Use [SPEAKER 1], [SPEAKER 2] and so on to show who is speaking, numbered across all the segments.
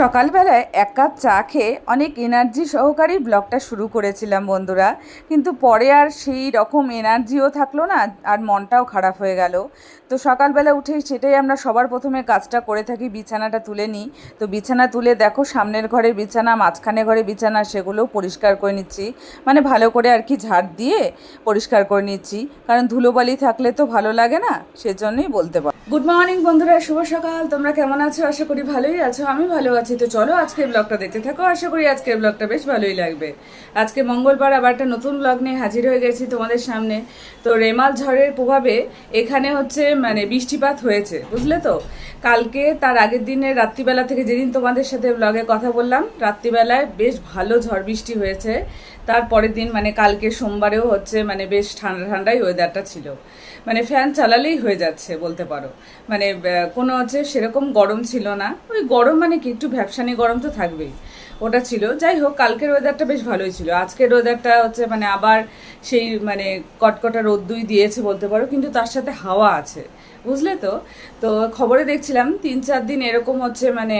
[SPEAKER 1] সকালবেলায় এক কাপ চা খেয়ে অনেক এনার্জি সহকারেই ব্লগটা শুরু করেছিলাম বন্ধুরা। কিন্তু পরে আর সেই রকম এনার্জিও থাকল না, আর মনটাও খারাপ হয়ে গেল। তো সকালবেলা উঠেই সেটাই আমরা সবার প্রথমে কাজটা করে থাকি, বিছানাটা তুলে নিই। তো বিছানা তুলে দেখো, সামনের ঘরের বিছানা, মাঝখানে ঘরে বিছানা, সেগুলোও পরিষ্কার করে নিচ্ছি। মানে ভালো করে আর কি ঝাড় দিয়ে পরিষ্কার করে নিচ্ছি। কারণ ধুলোবালি থাকলে তো ভালো লাগে না, সেজন্যই বলতে পারো। গুড মর্নিং বন্ধুরা, শুভ সকাল। তোমরা কেমন আছো? আশা করি ভালোই আছো আমি ভালো আছি। তো চলো আজকের ব্লগটা দেখতে থাকো। আশা করি আজকের ব্লগটা বেশ ভালোই লাগবে। আজকে মঙ্গলবার আবার একটা নতুন ব্লগ নিয়ে হাজির হয়ে গেছি তোমাদের সামনে। তো রেমাল ঝড়ের প্রভাবে এখানে হচ্ছে মানে বৃষ্টিপাত হয়েছে, বুঝলে তো? কালকে তার আগের দিনে রাত্রিবেলা থেকে যেদিন তোমাদের সাথে ব্লগে কথা বললাম, রাত্রিবেলায় বেশ ভালো ঝড় বৃষ্টি হয়েছে। তারপরের দিন মানে কালকে সোমবারেও হচ্ছে মানে বেশ ঠান্ডা ঠান্ডাই ওয়েদারটা ছিল। মানে ফ্যান চালালেই হয়ে যাচ্ছে বলতে পারো। মানে কোনো হচ্ছে সেরকম গরম ছিল না। ওই গরম মানে কি? একটু ভ্যাপসানি গরম তো থাকবেই। ওটা ছিল। যাই হোক, কালকের ওয়েদারটা বেশ ভালোই ছিল। আজকের ওয়েদারটা হচ্ছে মানে আবার সেই মানে কটকটা রোদ্দুই দিয়েছে বলতে পারো, কিন্তু তার সাথে হাওয়া আছে। বুঝলে তো? তো খবরে দেখছিলাম, তিন চার দিন এরকম হচ্ছে মানে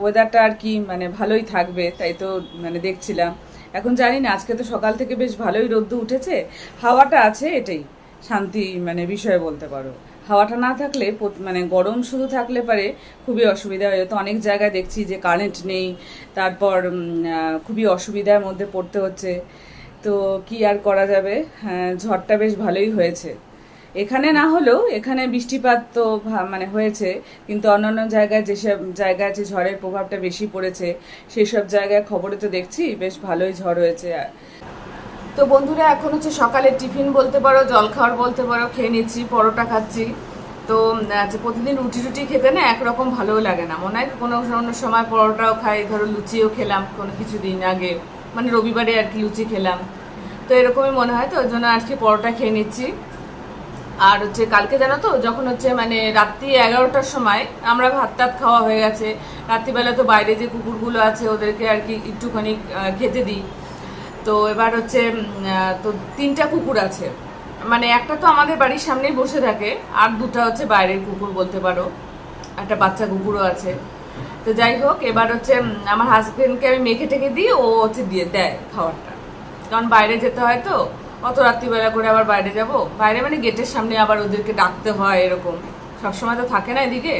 [SPEAKER 1] ওয়েদারটা আর কি মানে ভালোই থাকবে, তাই তো মানে দেখছিলাম। এখন জানি না, আজকে তো সকাল থেকে বেশ ভালোই রোদ্দু উঠেছে। হাওয়াটা আছে এটাই, শান্তি মানে বিষয় বলতে পারো। হাওয়াটা না থাকলে মানে গরম শুধু থাকলে পারে খুবই অসুবিধা হয়ে। যেত অনেক জায়গায় দেখছি যে কারেন্ট নেই, তারপর খুবই অসুবিধার মধ্যে পড়তে হচ্ছে। তো কি আর করা যাবে? হ্যাঁ ঝড়টা বেশ ভালোই হয়েছে। এখানে না হলেও এখানে বৃষ্টিপাত তো মানে হয়েছে, কিন্তু অন্যান্য জায়গায় যেসব জায়গা আছে ঝড়ের প্রভাবটা বেশি পড়েছে সেই সব জায়গায় খবরে তো দেখছি, বেশ ভালোই ঝড় হয়েছে। তো বন্ধুরা এখন হচ্ছে সকালের টিফিন বলতে পারো জলখাবার বলতে পারো খেয়ে নিচ্ছি পরোটা খাচ্ছি। তো আচ্ছা, প্রতিদিন রুটি রুটি খেতে না একরকম ভালোও লাগে না। মনে হয় কোনো অন্য সময় পরোটাও খাই ধরো লুচিও খেলাম কোনো কিছু দিন আগে। মানে রবিবারে আর কি লুচি খেলাম। তো এরকমই মনে হয় তো ওই জন্য আজকে পরোটা খেয়ে নিচ্ছি। আর হচ্ছে কালকে জানো তো যখন হচ্ছে মানে রাত্রি এগারোটার সময় আমরা ভাত টাত খাওয়া হয়ে গেছে রাত্রিবেলা তো বাইরে যে কুকুরগুলো আছে ওদেরকে আর কি একটুখানি খেতে দিই। তো এবার হচ্ছে তো তিনটা কুকুর আছে। মানে একটা তো আমাদের বাড়ির সামনেই বসে থাকে, আর দুটো হচ্ছে বাইরের কুকুর বলতে পারো। একটা বাচ্চা কুকুরও আছে। তো যাই হোক, এবার হচ্ছে আমার হাজবেন্ডকে আমি মেখে টেকে দিই, ও হচ্ছে দিয়ে দেয় খাবারটা। কারণ বাইরে যেতে হয় তো, অত রাত্রিবেলা করে আবার বাইরে যাব। বাইরে মানে গেটের সামনে আবার ওদেরকে ডাকতে হয় এরকম। সবসময় তো থাকে না এদিকে।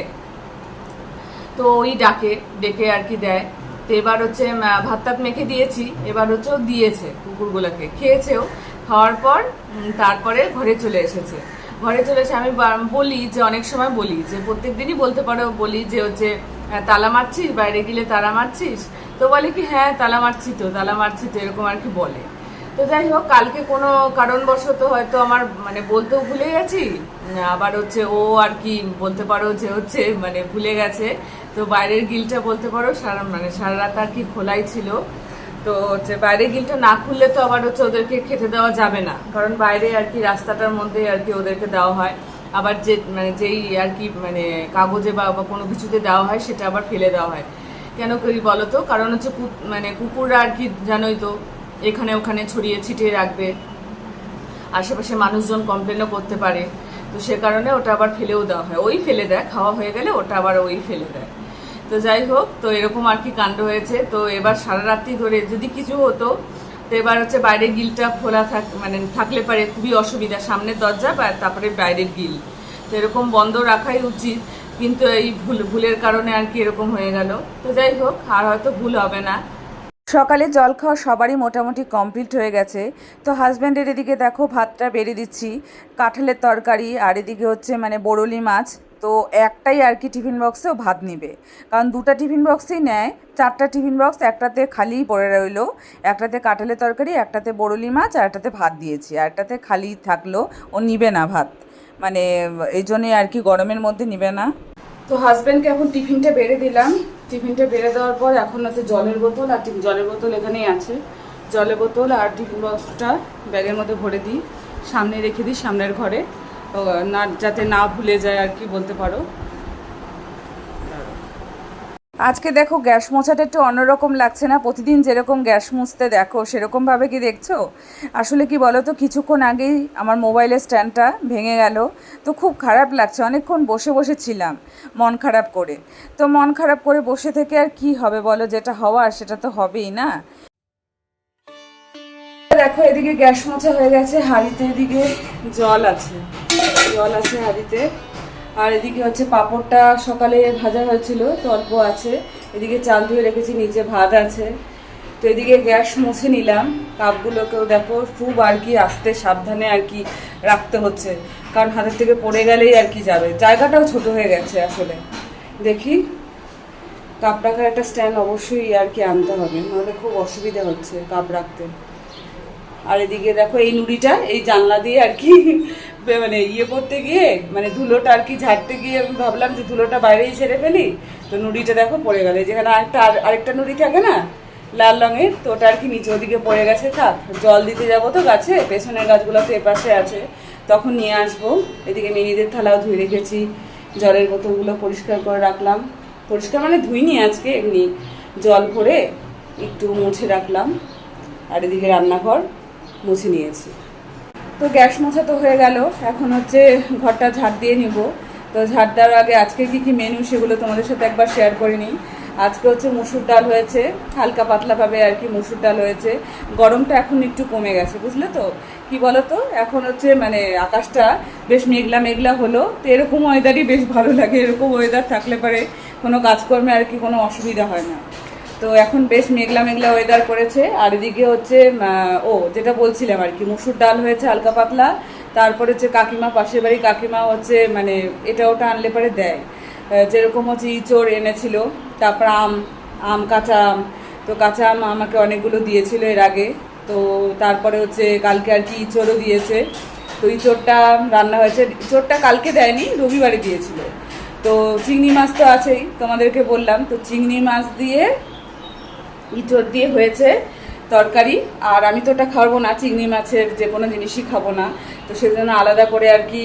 [SPEAKER 1] তো ওই ডাকে, ডেকে আর কি দেয়। তো এবার হচ্ছে ভাত টাত মেখে দিয়েছি। এবার হচ্ছে ও দিয়েছে কুকুরগুলোকে। খেয়েছেও খাওয়ার পর তারপরে ঘরে চলে এসেছে। ঘরে চলে এসে আমি বলি যে, অনেক সময় বলি যে, প্রত্যেক দিনই বলতে পারো, বলি যে, হচ্ছে তালা মারছিস, বাইরে গেলে তালা মারছিস? তো বলে কি হ্যাঁ তালা মারছি তো, তালা মারছি তো, এরকম আর কি বলে। তো যাই হোক, কালকে কোনো কারণবশত হয়তো আমার মানে বলতেও ভুলে গেছি। আবার হচ্ছে ও আর কি বলতে পারো যে, হচ্ছে মানে ভুলে গেছে। তো বাইরের গিলটা বলতে পারো, সারা মানে সারা রাত আর কি খোলাই ছিল। তো হচ্ছে বাইরের গিলটা না খুললে তো আবার হচ্ছে ওদেরকে খেতে দেওয়া যাবে না। কারণ বাইরে আর কি রাস্তাটার মধ্যে আর কি ওদেরকে দেওয়া হয়। আবার যে মানে যেই আর কি মানে কাগজে বা কোনো কিছুতে দেওয়া হয়, সেটা আবার ফেলে দেওয়া হয়। কেন করি বলো তো? কারণ হচ্ছে মানে কুকুররা আর কি জানোই তো, এখানে ওখানে ছড়িয়ে ছিটিয়ে রাখবে। আশেপাশে মানুষজন কমপ্লেনও করতে পারে। তো সে কারণে ওটা আবার ফেলেও দেওয়া হয়। ওই ফেলে দেয়, খাওয়া হয়ে গেলে ওটা আবার ওই ফেলে দেয়। তো যাই হোক, তো এরকম আর কি কাণ্ড হয়েছে। তো এবার সারা রাত্রি ধরে যদি কিছু হতো, তো এবার হচ্ছে বাইরের গিলটা খোলা থাক মানে থাকলে পারে খুবই অসুবিধা। সামনের দরজা বা তারপরে বাইরের গিল তো এরকম বন্ধ রাখাই উচিত। কিন্তু এই ভুল, ভুলের কারণে আর কি এরকম হয়ে গেল। তো যাই হোক, আর হয়তো ভুল হবে না। সকালে জল খাওয়া সবারই মোটামুটি কমপ্লিট হয়ে গেছে। তো হাজব্যান্ডের এদিকে দেখো, ভাতটা বেড়ে দিচ্ছি। কাঁঠালের তরকারি, আর এদিকে হচ্ছে মানে বরলি মাছ। তো একটাই আর কি টিফিন বক্সেও ভাত নিবে। কারণ দুটা টিফিন বক্সেই নেয়, চারটা টিফিন বক্স, একটাতে খালিই পড়ে রইল, একটাতে কাঁঠালের তরকারি, একটাতে বরলি মাছ, আর একটাতে ভাত দিয়েছি। আর একটাতে খালি থাকল, ও নিবে না ভাত। মানে এই জন্যই আর কি গরমের মধ্যে নিবে না। তো হাজব্যান্ডকে এখন টিফিনটা বেড়ে দিলাম। টিফিনটা বেড়ে দেওয়ার পর এখন হচ্ছে জলের বোতল, আর টিফিন জলের বোতল এখানেই আছে। জলের বোতল আর টিফিন বক্সটা ব্যাগের মধ্যে ভরে দিই সামনে রেখে দিই, সামনের ঘরে। না, যাতে না ভুলে যায় আর কি বলতে পারো। আজকে দেখো গ্যাস মোছাটা একটু অন্যরকম লাগছে না? প্রতিদিন যেরকম গ্যাস মুছতে দেখো, সেরকমভাবে কি দেখছ? আসলে কি বলো তো কিছুক্ষণ আগেই আমার মোবাইলের স্ট্যান্ডটা ভেঙে গেল। তো খুব খারাপ লাগছে, অনেকক্ষণ বসে বসে ছিলাম, মন খারাপ করে। তো মন খারাপ করে বসে থেকে আর কি হবে বলো? যেটা হওয়ার সেটা তো হবেই না? দেখো এদিকে গ্যাস মোছা হয়ে গেছে, হাঁড়িতে এদিকে জল আছে। জল আছে হাঁড়িতে। আর এদিকে হচ্ছে পাঁপড়টা সকালে ভাজা হয়েছিল, তো অল্প আছে। এদিকে চাল ধুয়ে রেখেছি, নিচে ভাত আছে। তো এদিকে গ্যাস মুছে নিলাম। কাপগুলোকেও দেখো, খুব আর কি আস্তে সাবধানে আর কি রাখতে হচ্ছে। কারণ হাতের থেকে পড়ে গেলেই আর কি যাবে। জায়গাটাও ছোট হয়ে গেছে আসলে। দেখি কাপ রাখার একটা স্ট্যান্ড অবশ্যই আর কি আনতে হবে। নাহলে খুব অসুবিধা হচ্ছে কাপ রাখতে। আর এদিকে দেখো এই নুড়িটা, এই জানলা দিয়ে আর কি মানে ইয়ে করতে গিয়ে মানে ধুলোটা আর কি ঝাড়তে গিয়ে আমি ভাবলাম যে ধুলোটা বাইরেই ছেড়ে ফেলি। তো নুড়িটা দেখো পড়ে গেল। যেখানে আরেকটা, আর- আরেকটা নুড়ি থাকে না, লাল রঙের, তো ওটা আর কি নিচে ওদিকে পড়ে গেছে, থাক, জল দিতে যাব তো গাছে, পেছনের গাছগুলো তো এপাশে আছে, তখন নিয়ে আসব। এদিকে মিনিদের থালাও ধুয়ে রেখেছি, জলের বোতলগুলো পরিষ্কার করে রাখলাম। পরিষ্কার মানে ধুইনি আজকে, এমনি জল ভরে একটু মুছে রাখলাম। আর এদিকে রান্নাঘর মুছে নিয়েছি। তো গ্যাস মোছা তো হয়ে গেল। এখন হচ্ছে ঘরটা ঝাড় দিয়ে নিব। তো ঝাড় দেওয়ার আগে আজকে কি কি মেনু সেগুলো তোমাদের সাথে একবার শেয়ার করে নিই। আজকে হচ্ছে মুসুর ডাল হয়েছে, হালকা পাতলাভাবে আর কি মুসুর ডাল হয়েছে। গরমটা এখন একটু কমে গেছে, বুঝলে তো? কি বলো তো এখন হচ্ছে মানে আকাশটা বেশ মেঘলা মেঘলা হলো। তো এরকম ওয়েদারই বেশ ভালো লাগে। এরকম ওয়েদার থাকলে পারে কোনো কাজকর্মে আর কি কোনো অসুবিধা হয় না। তো এখন বেশ মেঘলা মেঘলা ওয়েদার করেছে। আর এদিকে হচ্ছে ও যেটা বলছিলাম আর কি, মুসুর ডাল হয়েছে হালকা পাতলা, তারপরে হচ্ছে কাকিমা, পাশের বাড়ি কাকিমা হচ্ছে মানে এটা ওটা আনলে পরে দেয়। যেরকম হচ্ছে ইঁচড় এনেছিল, তারপর আম আম, কাঁচা আম, তো কাঁচা আম আমাকে অনেকগুলো দিয়েছিল এর আগে। তো তারপরে হচ্ছে কালকে আর কি ইঁচড়ও দিয়েছে। তো ইঁচড়টা রান্না হয়েছে, ইঁচড়টা কালকে দেয়নি, রবিবারে দিয়েছিল। তো চিংড়ি মাছ তো আছেই, তোমাদেরকে বললাম, তো চিংড়ি মাছ দিয়ে ইঁচড় দিয়ে হয়েছে তরকারি। আর আমি তো ওটা খাব না, চিংড়ি মাছের যে কোনো জিনিসই খাব না। তো সেজন্য আলাদা করে আর কি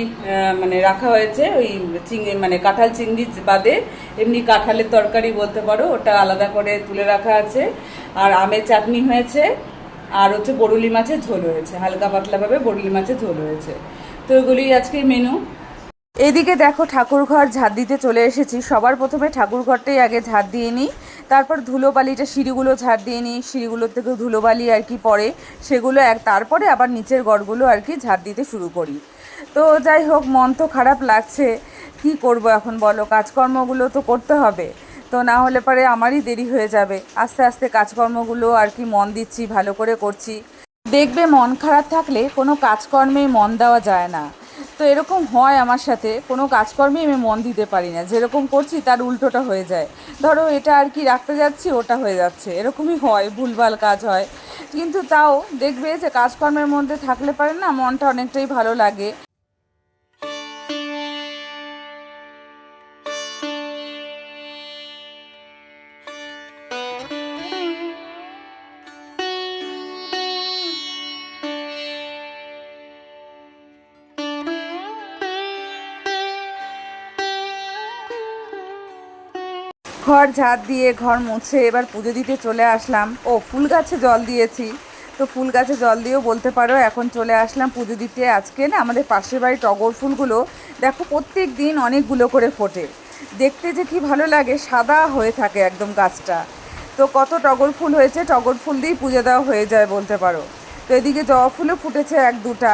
[SPEAKER 1] মানে রাখা হয়েছে ওই চিংড়ি মানে কাঁঠাল চিংড়ি বাদে। এমনি কাঁঠালের তরকারি বলতে পারো, ওটা আলাদা করে তুলে রাখা আছে। আর আমের চাটনি হয়েছে, আর হচ্ছে বরুলি মাছের ঝোল হয়েছে, হালকা পাতলাভাবে বরুলি মাছের ঝোল হয়েছে। তো এগুলি আজকে মেনু এদিকে দেখো ঠাকুর ঘর ঝাড় দিতে চলে এসেছি। সবার প্রথমে ঠাকুর ঘরটাই আগে ঝাড় দিয়ে নিই। তারপর ধুলোবালিটা সিঁড়িগুলো ঝাড় দিয়ে নিই, সিঁড়িগুলোর থেকে ধুলোবালি আর কি পড়ে, সেগুলো এক, তারপরে আবার নিচের গড়গুলো আর কি ঝাড় দিতে শুরু করি। তো যাই হোক, মন তো খারাপ লাগছে, কি করব এখন বলো? কাজকর্মগুলো তো করতে হবে, তো না হলে পরে আমারই দেরি হয়ে যাবে। আস্তে আস্তে কাজকর্মগুলো আর কি মন দিচ্ছি, ভালো করে করছি। দেখবে মন খারাপ থাকলে কোনো কাজকর্মে মন দেওয়া যায় না। তো এরকম হয় আমার সাথে, কোনো কাজকর্মে আমি মন দিতে পারি না। যেরকম করছি তার উল্টোটা হয়ে যায়। ধরো এটা আর কি রাখতে যাচ্ছি, ওটা হয়ে যাচ্ছে। এরকমই হয়, ভুলভাল কাজ হয়। কিন্তু তাও দেখবে যে কাজকর্মের মধ্যে থাকলে পারে না, মনটা অনেকটাই ভালো লাগে। ঘর ঝাড় দিয়ে ঘর মুছে এবার পুজো দিতে চলে আসলাম। ও, ফুল গাছে জল দিয়েছি। তো ফুল গাছে জল দিয়েও বলতে পারো, এখন চলে আসলাম পুজো দিতে। আজকে না আমাদের পাশের বাড়ি টগর ফুলগুলো দেখো প্রত্যেক দিন অনেকগুলো করে ফোটে। দেখতে যে কি ভালো লাগে, সাদা হয়ে থাকে একদম গাছটা। তো কত টগর ফুল হয়েছে, টগর ফুল দিয়েই পুজো দেওয়া হয়ে যায় বলতে পারো। তো এদিকে জবা ফুলও ফুটেছে এক দুটা।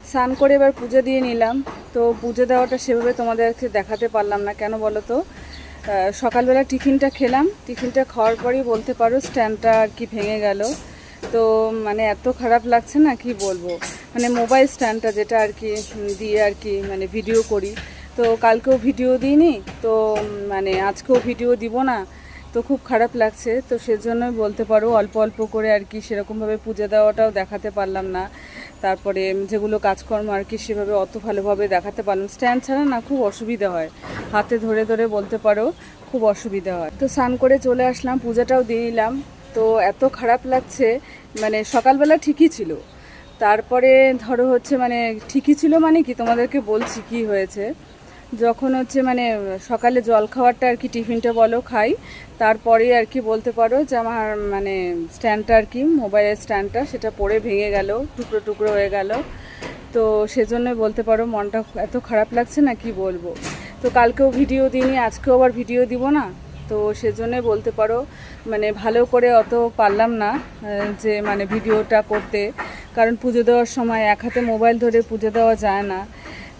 [SPEAKER 1] স্নান করে এবার পুজো দিয়ে নিলাম। তো পুজো দেওয়াটা সেভাবে তোমাদেরকে দেখাতে পারলাম না, কেন বলো তো? সকালবেলা টিফিনটা খেলাম। টিফিনটা খাওয়ার পরেই বলতে পারো স্ট্যান্ডটা আর কি ভেঙে গেল। তো মানে এত খারাপ লাগছে না, কি বলব? মানে মোবাইল স্ট্যান্ডটা যেটা আর কি দিয়ে আর কি মানে ভিডিও করি। তো কালকেও ভিডিও দিইনি, তো মানে আজকেও ভিডিও দিব না। তো খুব খারাপ লাগছে, তো সেজন্যই বলতে পারো অল্প অল্প করে আর কি সেরকমভাবে পুজো দেওয়াটাও দেখাতে পারলাম না। তারপরে যেগুলো কাজকর্ম আর কি সেভাবে অত ভালোভাবে দেখাতে পারলাম স্ট্যান্ড ছাড়া না খুব অসুবিধা হয়। হাতে ধরে ধরে বলতে পারো, খুব অসুবিধা হয়। তো স্নান করে চলে আসলাম, পূজাটাও দিয়ে নিলাম। তো এত খারাপ লাগছে মানে সকালবেলা ঠিকই ছিল। তারপরে ধরো হচ্ছে মানে ঠিকই ছিল মানে কি তোমাদেরকে বলছি কি হয়েছে। যখন হচ্ছে মানে সকালে জল খাওয়ারটা আর কি টিফিনটা বলো খাই তারপরে আর কি বলতে পারো যে আমার মানে স্ট্যান্ডটা আর কি, মোবাইলের স্ট্যান্ডটা সেটা পড়ে ভেঙে গেল, টুকরো টুকরো হয়ে গেল। তো সেজন্যই বলতে পারো মনটা এত খারাপ লাগছে না কি বলব। তো কালকেও ভিডিও দিইনি, আজকেও আবার ভিডিও দিব না? তো সেজন্যই বলতে পারো মানে ভালো করে অত পারলাম না যে মানে ভিডিওটা করতে। কারণ পুজো দেওয়ার সময় এক হাতে মোবাইল ধরে পুজো দেওয়া যায় না।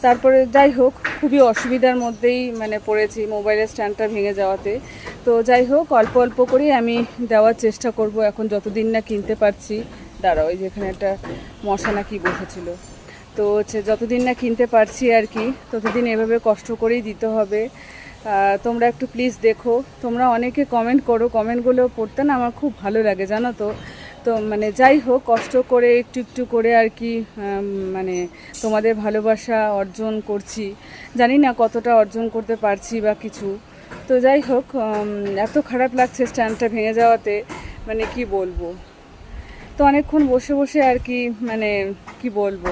[SPEAKER 1] তারপরে যাই হোক, খুবই অসুবিধার মধ্যেই মানে পড়েছি, মোবাইলের স্ট্যান্ডটা ভেঙে যাওয়াতে। তো যাই হোক, অল্প অল্প করেই আমি দেওয়ার চেষ্টা করব, এখন যতদিন না কিনতে পারছি, দাঁড়াও ওই যেখানে একটা মশা নাকি বসেছিল। তো হচ্ছে যতদিন না কিনতে পারছি আর কি, ততদিন এভাবে কষ্ট করেই দিতে হবে। তোমরা একটু প্লিজ দেখো, তোমরা অনেকে কমেন্ট করো কমেন্টগুলো পড়তে না আমার খুব ভালো লাগে, জানো তো? তো মানে যাই হোক, কষ্ট করে একটু একটু করে আর কি মানে তোমাদের ভালোবাসা অর্জন করছি। জানি না কতটা অর্জন করতে পারছি বা কিছু। তো যাই হোক এত খারাপ লাগছে স্ট্যান্ডটা ভেঙে যাওয়াতে মানে কি বলব? তো অনেকক্ষণ বসে বসে আর কি মানে কি বলব?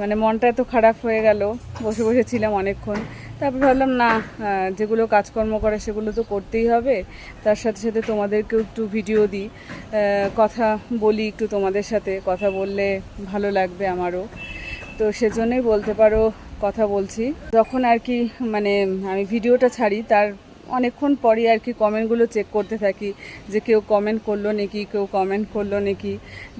[SPEAKER 1] মানে মনটা এত খারাপ হয়ে গেল। বসে বসে ছিলাম অনেকক্ষণ। তারপর ভাবলাম, না যেগুলো কাজকর্ম করে সেগুলো তো করতেই হবে। তার সাথে সাথে তোমাদেরকেও একটু ভিডিও দিই। কথা বলি একটু তোমাদের সাথে। কথা বললে ভালো লাগবে আমারও। তো সেজন্যই বলতে পারো, কথা বলছি। যখন আর কি মানে আমি ভিডিওটা ছাড়ি, তার অনেকক্ষণ পরই আর কি কমেন্টগুলো চেক করতে থাকি যে কেউ কমেন্ট করল নাকি, কেউ কমেন্ট করল নাকি।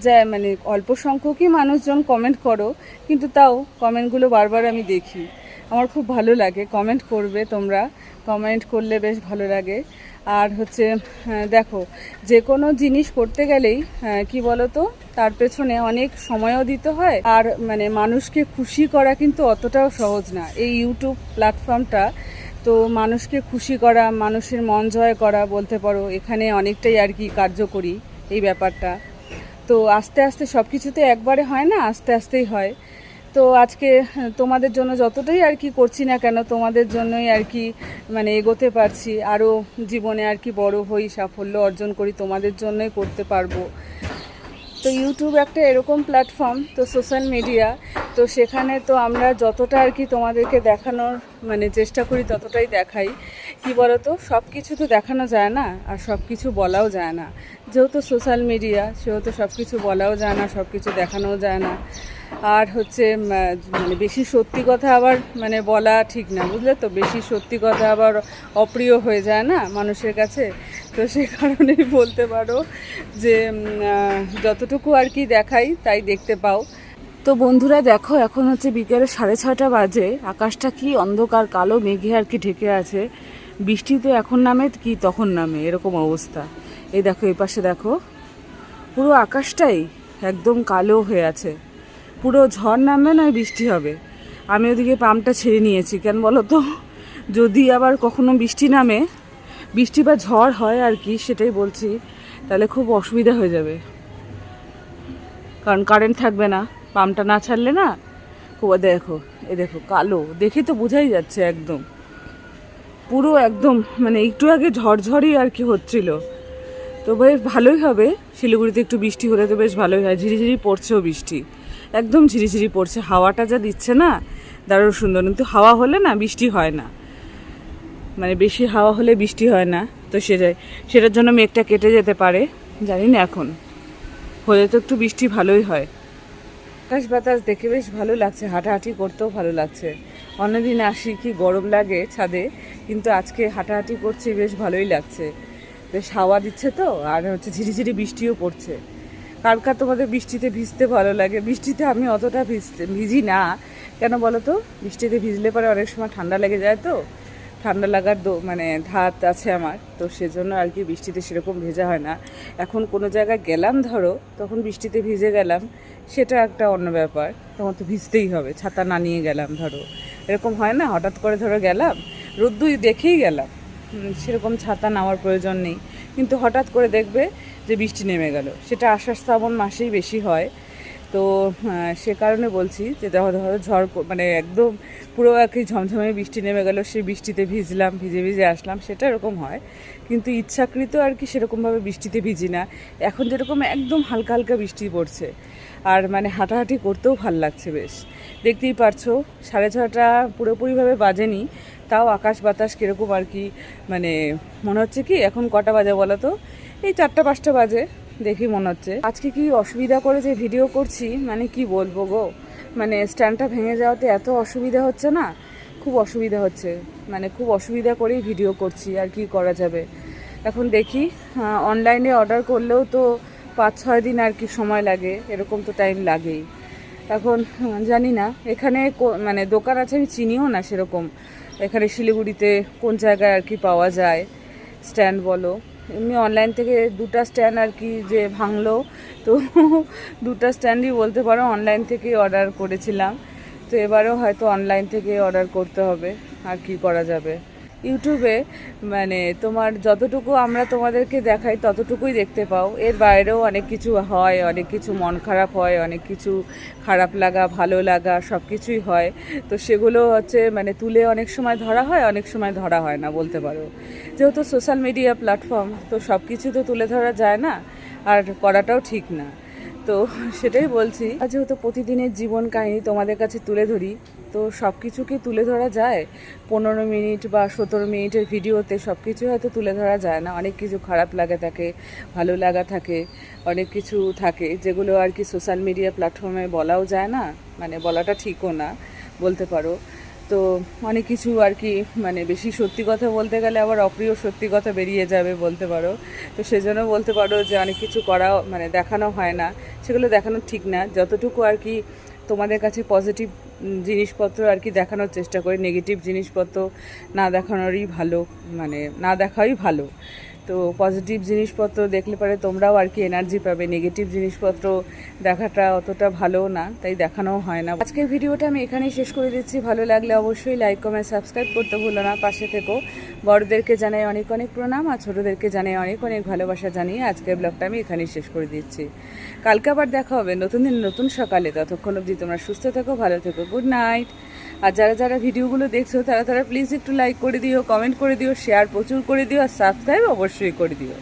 [SPEAKER 1] যা মানে অল্প সংখ্যকই মানুষজন কমেন্ট করো, কিন্তু তাও কমেন্টগুলো বারবার আমি দেখি। আমার খুব ভালো লাগে। কমেন্ট করবে তোমরা। কমেন্ট করলে বেশ ভালো লাগে। আর হচ্ছে দেখো, যে কোনো জিনিস করতে গেলেই কি বলো তো তার পেছনে অনেক সময়ও দিতে হয়। আর মানে মানুষকে খুশি করা কিন্তু অতটাও সহজ না। এই ইউটিউব প্ল্যাটফর্মটা তো মানুষকে খুশি করা, মানুষের মন জয় করা বলতে পারো, এখানে অনেকটাই আর কি কার্যকরী এই ব্যাপারটা। তো আস্তে আস্তে সব কিছুতে একবারে হয় না, আস্তে আস্তেই হয়। তো আজকে, তোমাদের জন্য যতটাই আর কি করছি না কেন, তোমাদের জন্যই আর কি মানে এগোতে পারছি। আরও জীবনে আর কি বড় হই, সাফল্য অর্জন করি, তোমাদের জন্যই করতে পারব। তো ইউটিউব একটা এরকম প্ল্যাটফর্ম তো সোশ্যাল মিডিয়া তো সেখানে তো আমরা যতটা আর কি তোমাদেরকে দেখানোর মানে চেষ্টা করি ততটাই দেখাই। কি বলো তো সব কিছু তো দেখানো যায় না আর সব কিছু বলাও যায় না। যেহেতু সোশ্যাল মিডিয়া সেহেতু সব কিছু বলাও যায় না সব কিছু দেখানোও যায় না। আর হচ্ছে মানে বেশি সত্যি কথা আবার মানে বলা ঠিক না, বুঝলে তো? বেশি সত্যি কথা আবার অপ্রিয় হয়ে যায় না মানুষের কাছে? তো সে কারণেই বলতে পারো যে যতটুকু আর কি দেখাই তাই দেখতে পাও। তো বন্ধুরা দেখো, এখন হচ্ছে বিকেলে সাড়ে ছটা বাজে। আকাশটা কি অন্ধকার, কালো মেঘে আর কি ঢেকে আছে। বৃষ্টি তো এখন নামে, কি তখন নামে, এরকম অবস্থা। এই দেখো, এই পাশে দেখো। পুরো আকাশটাই একদম কালো হয়ে আছে। পুরো ঝড় নামবে নয় বৃষ্টি হবে। আমি ওদিকে পাম্পটা ছেড়ে নিয়েছি, কেন বলো তো? যদি আবার কখনো বৃষ্টি নামে, বৃষ্টি বা ঝড় হয় আর কি, সেটাই বলছি, তাহলে খুব অসুবিধা হয়ে যাবে। কারণ কারেন্ট থাকবে না। পাম্পটা না ছাড়লে না, খুব দেখো, এ দেখো, কালো, দেখে তো বোঝাই যাচ্ছে একদম। পুরো একদম মানে একটু আগে ঝড়ঝড়ই আর কি হচ্ছিল। তো বেশ ভালোই হবে, শিলিগুড়িতে একটু বৃষ্টি হলে তো বেশ ভালোই হয়, ঝিরিঝিরি পড়ছেও বৃষ্টি। একদম ঝিরিঝিরি পড়ছে, হাওয়াটা যা দিচ্ছে না, দারুণ সুন্দর, কিন্তু হাওয়া হলে না বৃষ্টি হয় না। মানে বেশি হাওয়া হলে বৃষ্টি হয় না, তো সেটাই সেটার জন্য মেঘটা কেটে যেতে পারে, জানি না এখন। হলে তো একটু বৃষ্টি ভালোই হয়। আকাশ বাতাস দেখে বেশ ভালো লাগছে, হাঁটাহাঁটি করতেও ভালো লাগছে। অন্যদিন আসি, কি গরম লাগে ছাদে, কিন্তু আজকে হাঁটাহাঁটি করছি, বেশ ভালোই লাগছে। বেশ হাওয়া দিচ্ছে তো, আর হচ্ছে ঝিরিঝিরি বৃষ্টিও পড়ছে। কার কার তোমাদের বৃষ্টিতে ভিজতে ভালো লাগে। বৃষ্টিতে আমি অতটা ভিজতে, ভিজি না। কেন বলো তো? বৃষ্টিতে ভিজলে পরে অনেক সময় ঠান্ডা লেগে যায় তো। ঠান্ডা লাগার দো মানে ধাত আছে আমার, তো সেজন্য আর কি বৃষ্টিতে সেরকম ভেজা হয় না। এখন কোনো জায়গায় গেলাম ধরো, তখন বৃষ্টিতে ভিজে গেলাম। সেটা একটা অন্য ব্যাপার। তখন তো ভিজতেই হবে, ছাতা না নিয়ে গেলাম, ধরো। এরকম হয় না? হঠাৎ করে ধরো গেলাম রোদ্দুই দেখেই গেলাম। সেরকম ছাতা নেওয়ার প্রয়োজন নেই। কিন্তু হঠাৎ করে দেখবে যে বৃষ্টি নেমে গেল। সেটা আষাঢ় শ্রাবণ মাসেই বেশি হয়। তো সে কারণে বলছি যে ধরো ঝড় মানে একদম পুরো একই ঝমঝমে বৃষ্টি নেমে গেল, সেই বৃষ্টিতে ভিজলাম, ভিজে ভিজে আসলাম, সেটা এরকম হয়। কিন্তু ইচ্ছাকৃত আর কি সেরকমভাবে বৃষ্টিতে ভিজি না। এখন যেরকম একদম হালকা হালকা বৃষ্টি পড়ছে। আর মানে হাঁটাহাঁটি করতেও ভালো লাগছে বেশ। দেখতেই পারছ, সাড়ে ছটা পুরোপুরিভাবে বাজেনি, তাও আকাশ বাতাস কীরকম আর কি মানে মনে হচ্ছে কি এখন কটা বাজে বলো তো? এই চারটা পাঁচটা বাজে, দেখি মনে হচ্ছে। আজকে কি অসুবিধা করে যে ভিডিও করছি মানে কি বলব গো? মানে স্ট্যান্ডটা ভেঙে যাওয়াতে এত অসুবিধা হচ্ছে না? খুব অসুবিধা হচ্ছে মানে খুব অসুবিধা করেই ভিডিও করছি, আর কি করা যাবে। এখন দেখি অনলাইনে অর্ডার করলেও তো পাঁচ ছয় দিন আর কি সময় লাগে, এরকম তো টাইম লাগেই। এখন জানি না, এখানে মানে দোকান আছে, আমি চিনিও না সেরকম। এখানে শিলিগুড়িতে কোন জায়গায় আর কি পাওয়া যায় স্ট্যান্ড বলো। এমনি অনলাইন থেকে দুটা স্ট্যান্ড আর কি যে ভাঙলো, তো দুটা স্ট্যান্ডই বলতে পারো অনলাইন থেকে অর্ডার করেছিলাম। তো এবারেও হয়তো অনলাইন থেকে অর্ডার করতে হবে, আর কি করা যাবে। ইউটিউবে মানে তোমার যতটুকু আমরা তোমাদেরকে দেখাই ততটুকুই দেখতে পাও। এর বাইরেও অনেক কিছু হয়, অনেক কিছু মন খারাপ হয়, অনেক কিছু খারাপ লাগা, ভালো লাগা সব কিছুই হয়। তো সেগুলো হচ্ছে মানে তুলে অনেক সময় ধরা হয়, অনেক সময় ধরা হয় না বলতে পারো। যেহেতু সোশ্যাল মিডিয়া প্ল্যাটফর্ম তো সব কিছু তো তুলে ধরা যায় না, আর করাটাও ঠিক না। তো সেটাই বলছি, আর যেহেতু প্রতিদিনের জীবন কাহিনী তোমাদের কাছে তুলে ধরি তো সব কিছু কি তুলে ধরা যায়? পনেরো মিনিট বা সতেরো মিনিটের ভিডিওতে সব কিছু হয়তো তুলে ধরা যায় না। অনেক কিছু খারাপ লাগা থাকে, ভালো লাগা থাকে, অনেক কিছু থাকে যেগুলো আর কি সোশ্যাল মিডিয়া প্ল্যাটফর্মে বলাও যায় না। মানে বলাটা ঠিকও না, বলতে পারো। তো অনেক কিছু আর কি মানে বেশি সত্যি কথা বলতে গেলে আবার অপ্রিয় সত্যি কথা বেরিয়ে যাবে বলতে পারো। তো সেজন্য বলতে পারো যে অনেক কিছু করা মানে দেখানো হয় না। সেগুলো দেখানো ঠিক না। যতটুকু আর কি তোমাদের কাছে পজিটিভ জিনিসপত্র আর কি দেখানোর চেষ্টা করি। নেগেটিভ জিনিসপত্র না দেখানোরই ভালো মানে না দেখাই ভালো। তো পজিটিভ জিনিসপত্র দেখলে পরে তোমরাও আর কি এনার্জি পাবে। নেগেটিভ জিনিসপত্র দেখাটা অতটা ভালো না, তাই দেখানোও হয় না। আজকের ভিডিওটা আমি এখানেই শেষ করে দিচ্ছি। ভালো লাগলে অবশ্যই লাইক কমেন্ট সাবস্ক্রাইব করতে ভুলো না। পাশে থেকো। বড়দেরকে জানাই অনেক অনেক প্রণাম আর ছোটোদেরকে জানাই অনেক অনেক ভালোবাসা জানিয়ে আজকের ব্লগটা আমি এখানেই শেষ করে দিচ্ছি। কালকে আবার দেখা হবে। নতুন দিন, নতুন সকালে। ততক্ষণ অবধি তোমরা সুস্থ থেকো, ভালো থেকো। গুড নাইট আর যারা যারা ভিডিওগুলো দেখছ, তারা তারা প্লিজ একটু লাইক করে দিও কমেন্ট করে দিও শেয়ার প্রচুর করে দিও, আর সাবস্ক্রাইব অবশ্যই করে দিও।